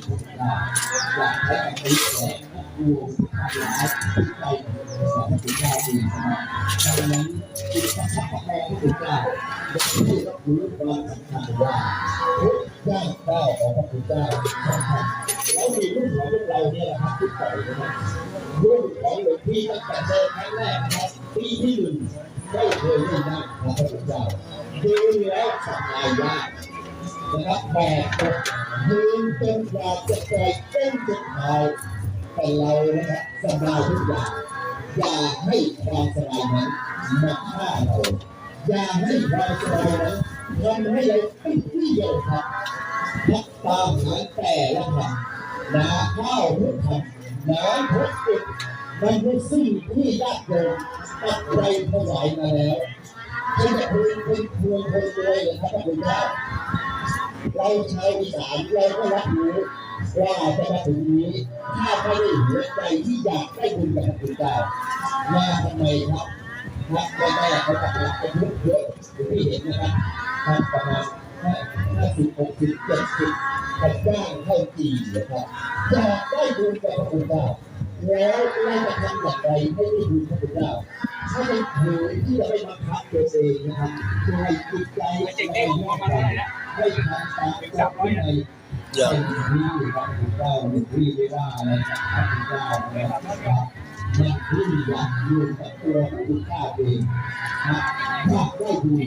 อยากให้กับนี้แหละดูขาดหลายที่ใจของพระพุทธเจ้าดีนะดังนั้นที่พระสัพพะแม่พระพุทธเจ้าที่ก็คือความสำคัญว่าทุกย่างก้าวของพระพุทธเจ้าสำคัญแล้วมีรุ่นของพวกเราเนี่ยแหละครับที่ปล่อยนะรุ่นของหลวงพี่ตั้งแต่เดินครั้งแรกนะครับปีที่หนึ่งไม่เคยได้นั่งของพระพุทธเจ้าดูแล้วสบายยาก นะครับแบกตกยืนจนกว่าจะปล่อยเส้นสุดท้ายแต่เรานะครับสบายทุกอย่างอย่าให้ความสบายนั้นมาฆ่าเราอย่าให้ความสบายนั้นทำให้เราไม่ที่เดียวครับพักตามหาแต่ละคำนาข้าวทุกคำน้ำทุกจุดมันเป็นสิ่งที่ยากเกินตัดใจถวายมาแล้วจะจะพูดเป็นพวงคนรวยนะครับพระคุณเจ้า เราชาวอีสานเราก็รับรู้ว่าจะมาถึงนี้ ถ้าไม่ได้หัวใจที่อยากได้บุญกับพระคุณเจ้ามาทำไมครับรักไม่ได้เขาตัดรักเป็นเยอะเยอะอย่างที่เห็นนะครับทำประมาณห้าสิบหกสิบเจ็ดสิบกับจ้างเข้าจีนนะครับอยากได้บุญกับพระคุณเจ้าแล้วเราจะทำอย่างไรให้ได้บุญพระคุณเจ้าถ้าเป็นเผยที่จะไม่บังคับตัวเองนะครับโดยจิตใจไม่ ให้ทำตามความในอย่างที่พระพุทธเจ้าหนึ่งที่ไม่ว่าอะไรกับพระพุทธเจ้านะครับมันที่อยากอยู่กับตัวพระพุทธเจ้าเองนะอยากได้ดี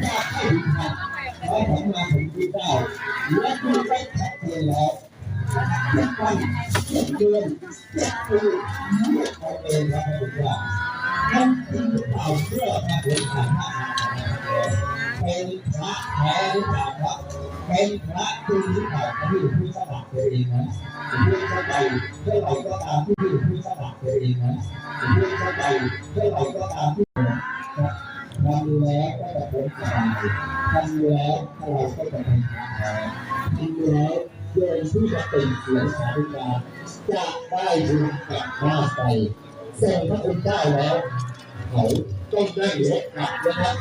อยากให้ดีทำแล้วผมมาถึงที่เจ้าและดูได้ชัดเจนแล้วเจ็ดวันเจ็ดเดือนเจ็ดปีเมื่อเขาเองพระพุทธเจ้าท่านจริงหรือเปล่าเพื่อพระพุทธเจ้า เป็นพระแท้หรือเปล่าครับเป็นพระจริงหรือเปล่าที่ผู้สมัครตัวเองนะถึงเรื่อเข้าใจเท่าไหร่ก็ตามที่ผู้สมัครตัวเองนะถึงเรื่อเข้าใจเท่าไหร่ก็ตามที่ทำแล้วก็จะเป็นสบายทำแล้วเรก็จะเป็นพระแท้ทำแล้วโยมที่จะเป็นเสียงสาธุการจะได้บุญกลับบ้านไปส่งพระคุณเจ้แล้วเขาต้องได้รถกลับนะครับ